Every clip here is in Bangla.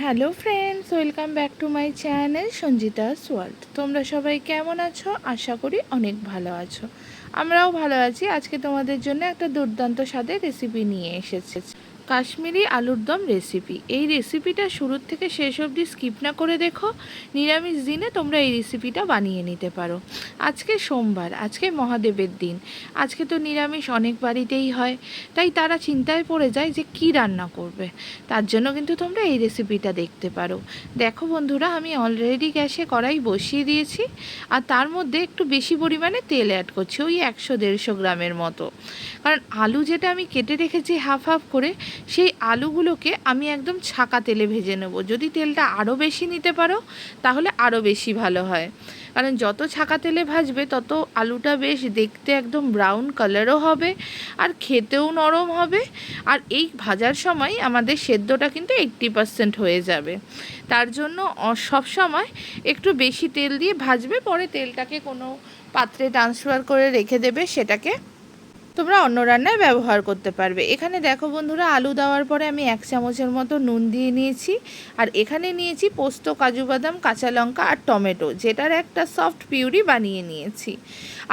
Hello friends welcome back to my channel Sanjita world তোমরা সবাই কেমন আছো? আশা করি অনেক ভালো আছো। আমরাও ভালো আছি। আজকে তোমাদের জন্য একটা দুর্দান্ত স্বাদের রেসিপি নিয়ে এসেছি। কাশ্মীরি আলুর দম রেসিপি এই রেসিপিটা শুরুর থেকে শেষ অবধি স্কিপ না করে দেখো। নিরামিষ দিনে তোমরা এই রেসিপিটা বানিয়ে নিতে পারো। আজকে সোমবার, আজকে মহাদেবের দিন। আজকে তো নিরামিষ অনেক বাড়িতেই হয়। তাই তারা চিন্তায় পড়ে যায় যে কি রান্না করবে। তার জন্য কিন্তু তোমরা এই রেসিপিটা দেখতে পারো। দেখো বন্ধুরা, আমি অলরেডি গ্যাসে কড়াই বসিয়ে দিয়েছি। আর তার মধ্যে একটু বেশি পরিমাণে তেল অ্যাড করছি, ওই একশো দেড়শো গ্রামের মতো। কারণ আলু যেটা আমি কেটে রেখেছি হাফ হাফ করে সেই আলুগুলোকে আমি একদম ছাকা তেলে ভেজে নেব। যদি তেলটা আরও বেশি নিতে পারো, তাহলে আরও বেশি ভালো হয়। কারণ যত ছাকা তেলে ভাজবে, তত আলুটা বেশ দেখতে একদম ব্রাউন কালারও হবে আর খেতেও নরম হবে। আর এই ভাজার সময় আমাদের সেদ্ধটা কিন্তু এইট্টি পারসেন্ট হয়ে যাবে। তার জন্য সব সময় একটু বেশি তেল দিয়ে ভাজবে, পরে তেলটাকে কোনো পাত্রে ট্রান্সফার করে রেখে দেবে, সেটাকে তোমরা অন্য রান্নায় ব্যবহার করতে পারবে। এখানে দেখো বন্ধুরা, আলু দেওয়ার পরে আমি এক চামচের মতো নুন দিয়ে নিয়েছি। আর এখানে নিয়েছি পোস্ত, কাজু বাদাম, কাঁচা লঙ্কা আর টমেটো, যেটার একটা সফট পিউরি বানিয়ে নিয়েছি।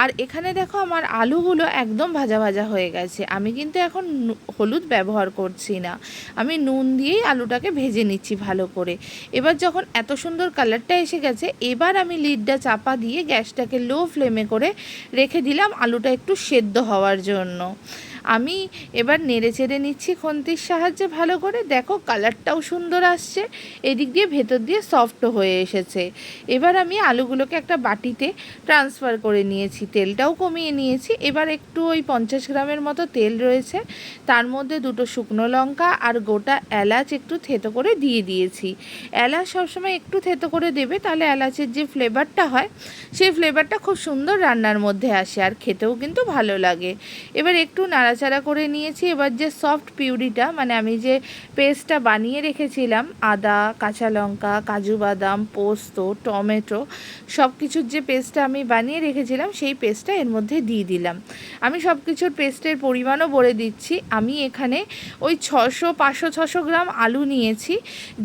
আর এখানে দেখো আমার আলুগুলো একদম ভাজা ভাজা হয়ে গেছে। আমি কিন্তু এখন হলুদ ব্যবহার করছি না। আমি নুন দিয়েই আলুটাকে ভেজে নিচ্ছি ভালো করে। এবার যখন এত সুন্দর কালারটা এসে গেছে, এবার আমি লিডটা চাপা দিয়ে গ্যাসটাকে লো ফ্লেমে করে রেখে দিলাম। আলুটা একটু সেদ্ধ হওয়ার জন্য। no আমি এবার নেড়ে চেড়ে নিচ্ছি খন্তির সাহায্যে ভালো করে। দেখো কালারটাও সুন্দর আসছে, এদিক দিয়ে ভেতর দিয়ে সফটও হয়ে এসেছে। এবার আমি আলুগুলোকে একটা বাটিতে ট্রান্সফার করে নিয়েছি, তেলটাও কমিয়ে নিয়েছি। এবার একটু ওই পঞ্চাশ গ্রামের মতো তেল রয়েছে, তার মধ্যে দুটো শুকনো লঙ্কা আর গোটা এলাচ একটু থেতো করে দিয়ে দিয়েছি। এলাচ সবসময় একটু থেতো করে দেবে, তাহলে এলাচের যে ফ্লেভারটা হয়, সেই ফ্লেভারটা খুব সুন্দর রান্নার মধ্যে আসে আর খেতেও কিন্তু ভালো লাগে। এবার একটু নাড়া নাড়াচাড়া করে নিয়েছি। এবার যে সফট পিউরিটা মানে আমি যে পেস্টটা বানিয়ে রেখেছিলাম, আদা, কাঁচা লঙ্কা, কাজু বাদাম, পোস্ত, টমেটো সব কিছুর যে পেস্টটা আমি বানিয়ে রেখেছিলাম, সেই পেস্টটা এর মধ্যে দিয়ে দিলাম। আমি সব কিছুর পেস্টের পরিমাণও বলে দিচ্ছি। আমি এখানে ওই ছশো পাঁচশো ছশো গ্রাম আলু নিয়েছি,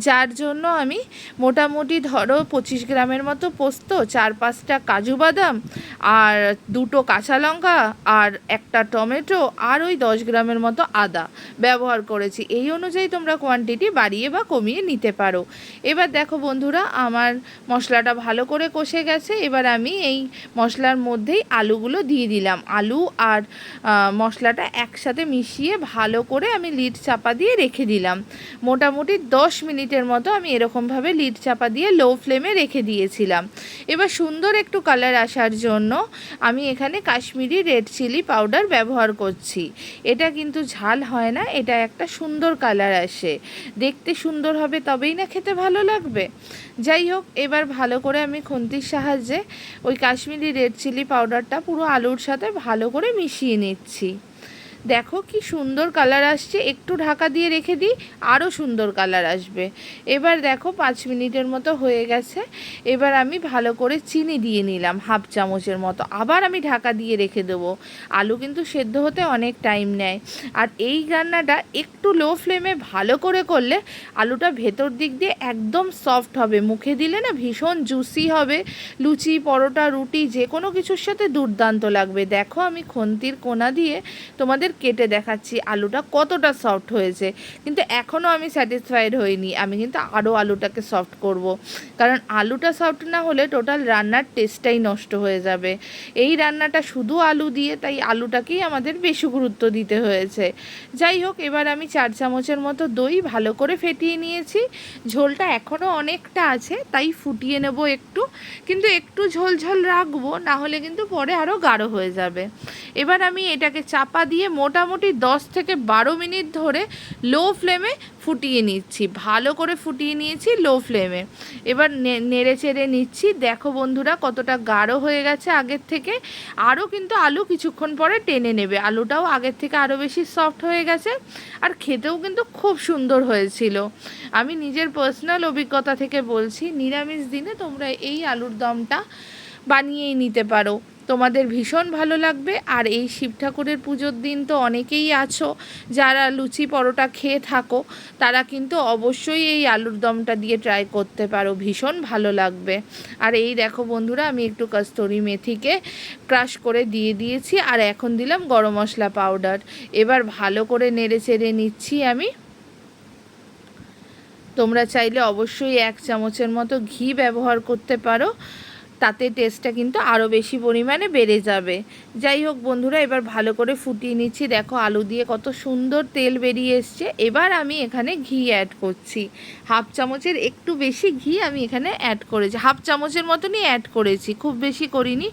যার জন্য আমি মোটামুটি ধরো পঁচিশ গ্রামের মতো পোস্ত, চার পাঁচটা কাজু বাদাম, আর দুটো কাঁচা লঙ্কা, আর একটা টমেটো, আর আর ওই দশ গ্রামের মতো আদা ব্যবহার করেছি। এই অনুযায়ী তোমরা কোয়ান্টিটি বাড়িয়ে বা কমিয়ে নিতে পারো। এবার দেখো বন্ধুরা, আমার মশলাটা ভালো করে কষে গেছে। এবার আমি এই মশলার মধ্যেই আলুগুলো দিয়ে দিলাম। আলু আর মশলাটা একসাথে মিশিয়ে ভালো করে আমি লিড চাপা দিয়ে রেখে দিলাম। মোটামুটি দশ মিনিটের মতো আমি এরকমভাবে লিড চাপা দিয়ে লো ফ্লেমে রেখে দিয়েছিলাম। এবার সুন্দর একটু কালার আসার জন্য আমি এখানে কাশ্মীরি রেড চিলি পাউডার ব্যবহার করছি। এটা কিন্তু ঝাল হয় না, এটা একটা সুন্দর কালার আসে। দেখতে সুন্দর হবে তবেই না খেতে ভালো লাগবে। যাই হোক, এবার ভালো করে আমি খুন্তির সাহায্যে ওই কাশ্মীরি রেড চিলি পাউডারটা পুরো আলুর সাথে ভালো করে মিশিয়ে নিচ্ছি। দেখো কি সুন্দর কালার আসছে। একটু ঢাকা দিয়ে রেখে দিই আরও সুন্দর কালার আসবে। এবার দেখো পাঁচ মিনিটের মতো হয়ে গেছে। এবার আমি ভালো করে চিনি দিয়ে নিলাম, হাফ চামচের মতো। আবার আমি ঢাকা দিয়ে রেখে দেবো। আলু কিন্তু সেদ্ধ হতে অনেক টাইম নেয়। আর এই রান্নাটা একটু লো ফ্লেমে ভালো করে করলে আলুটা ভেতর দিক দিয়ে একদম সফট হবে। মুখে দিলে না ভীষণ জুসি হবে। লুচি, পরোটা, রুটি যে কোনো কিছুর সাথে দুর্দান্ত লাগবে। দেখো আমি খন্তির কোনা দিয়ে তোমাদের কেটে দেখাচ্ছি আলুটা কতটা সফট হয়েছে। কিন্তু এখনও আমি স্যাটিসফাইড হইনি। আমি কিন্তু আরও আলুটাকে সফট করব। কারণ আলুটা সফট না হলে টোটাল রান্নার টেস্টটাই নষ্ট হয়ে যাবে। এই রান্নাটা শুধু আলু দিয়ে, তাই আলুটাকেই আমাদের বেশি গুরুত্ব দিতে হয়েছে। যাই হোক, এবার আমি চার চামচের মতো দই ভালো করে ফেটিয়ে নিয়েছি। ঝোলটা এখনও অনেকটা আছে, তাই ফুটিয়ে নেব একটু। কিন্তু একটু ঝোল ঝোল রাখব, না হলে কিন্তু পরে আরও গাঢ় হয়ে যাবে। এবার আমি এটাকে চাপা দিয়ে মোটামুটি দশ থেকে বারো মিনিট ধরে লো ফ্লেমে ফুটিয়ে নিচ্ছি। ভালো করে ফুটিয়ে নিয়েছি লো ফ্লেমে। এবার নেড়ে চেড়ে নিচ্ছি। দেখো বন্ধুরা কতটা গাঢ় হয়ে গেছে আগের থেকে। আরও কিন্তু আলু কিছুক্ষণ পরে টেনে নেবে। আলুটাও আগের থেকে আরও বেশি সফট হয়ে গেছে। আর খেতেও কিন্তু খুব সুন্দর হয়েছিল। আমি নিজের পার্সোনাল অভিজ্ঞতা থেকে বলছি, নিরামিষ দিনে তোমরা এই আলুর দমটা বানিয়েই নিতে পারো। তোমাদের ভীষণ ভালো লাগবে। আর এই শিব ঠাকুরের পুজোর দিন তো অনেকেই আছো, যারা লুচি পরোটা খেয়ে থাকো, তারা কিন্তু অবশ্যই এই আলুর দমটা দিয়ে ট্রাই করতে পারো, ভীষণ ভালো লাগবে। আর এই দেখো বন্ধুরা, আমি একটু কস্তুরি মেথিকে ক্রাশ করে দিয়ে দিয়েছি, আর এখন দিলাম গরম মশলা পাউডার এবার ভালো করে নেড়ে চেড়ে নিচ্ছি আমি। তোমরা চাইলে অবশ্যই এক চামচের মতো ঘি ব্যবহার করতে পারো। তাতে টেস্টটা কিন্তু আরও বেশি পরিমাণে বেড়ে যাবে। যাই হোক বন্ধুরা, এবার ভালো করে ফুটিয়ে নিচ্ছি। দেখো আলু দিয়ে কত সুন্দর তেল বেরিয়ে এসছে। এবার আমি এখানে ঘি অ্যাড করছি। হাফ চামচের একটু বেশি ঘি আমি এখানে অ্যাড করেছি। হাফ চামচের মতনই অ্যাড করেছি, খুব বেশি করিনি।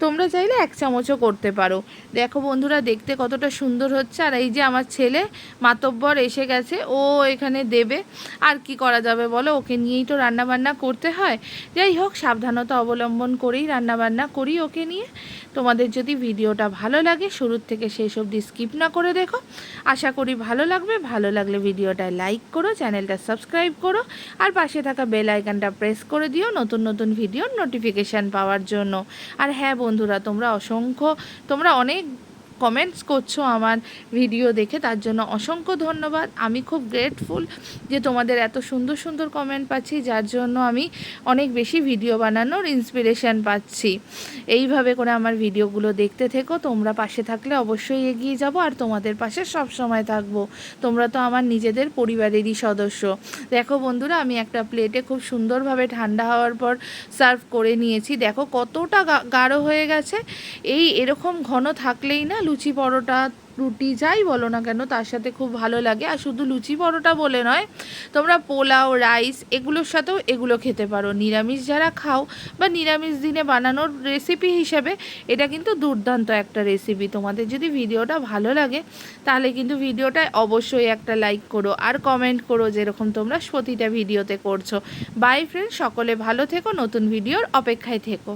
তোমরা চাইলে এক চামচও করতে পারো। দেখো বন্ধুরা, দেখতে কতটা সুন্দর হচ্ছে। আর এই যে আমার ছেলে মাতব্বর এসে গেছে, ও এখানে দেবে। আর কি করা যাবে বলো? ওকে নিয়েই তো রান্নাবান্না করতে হয়। যাই হোক, সাবধানতা অবলম্বন করেই রান্নাবান্না করি ওকে নিয়ে। তোমাদের যদি ভিডিওটা ভালো লাগে, শুরুর থেকে শেষ অবধি স্কিপ না করে দেখো। আশা করি ভালো লাগবে। ভালো লাগলে ভিডিওটা লাইক করো, চ্যানেলটা সাবস্ক্রাইব করো, আর পাশে থাকা বেল আইকনটা প্রেস করে দিও নতুন নতুন ভিডিওর নোটিফিকেশান পাওয়ার জন্য। আর হ্যাঁ বন্ধুরা, তোমরা অসংখ্য, তোমরা অনেক কমেন্টস করছ আমার ভিডিও দেখে, তার জন্য অসংখ্য ধন্যবাদ। আমি খুব গ্রেটফুল যে তোমাদের এত সুন্দর সুন্দর কমেন্ট পাচ্ছি, যার জন্য আমি অনেক বেশি ভিডিও বানানোর ইন্সপিরেশান পাচ্ছি। এইভাবে করে আমার ভিডিওগুলো দেখতে থেকো। তোমরা পাশে থাকলে অবশ্যই এগিয়ে যাব, আর তোমাদের পাশে সব সময় থাকব। তোমরা তো আমার নিজেদের পরিবারেরই সদস্য। দেখো বন্ধুরা, আমি একটা প্লেটে খুব সুন্দরভাবে ঠান্ডা হওয়ার পর সার্ভ করে নিয়েছি। দেখো কতটা গাঢ় হয়ে গেছে। এই এরকম ঘন থাকলেই না লুচি পরোটা, রুটি যাই বলো না কেন, তার সাথে খুব ভালো লাগে। আর শুধু লুচি পরোটা বলে নয়, তোমরা পোলাও, রাইস এগুলোর সাথেও এগুলো খেতে পারো। নিরামিষ যারা খাও বা নিরামিষ দিনে বানানোর রেসিপি হিসেবে, এটা কিন্তু দুর্দান্ত একটা রেসিপি তোমাদের যদি ভিডিওটা ভালো লাগে, তাহলে কিন্তু ভিডিওটায় অবশ্যই একটা লাইক করো আর কমেন্ট করো যেরকম তোমরা প্রতিটা ভিডিওতে করছ। বাই ফ্রেন্ড সকলে ভালো থেকো, নতুন ভিডিওর অপেক্ষায় থেকো।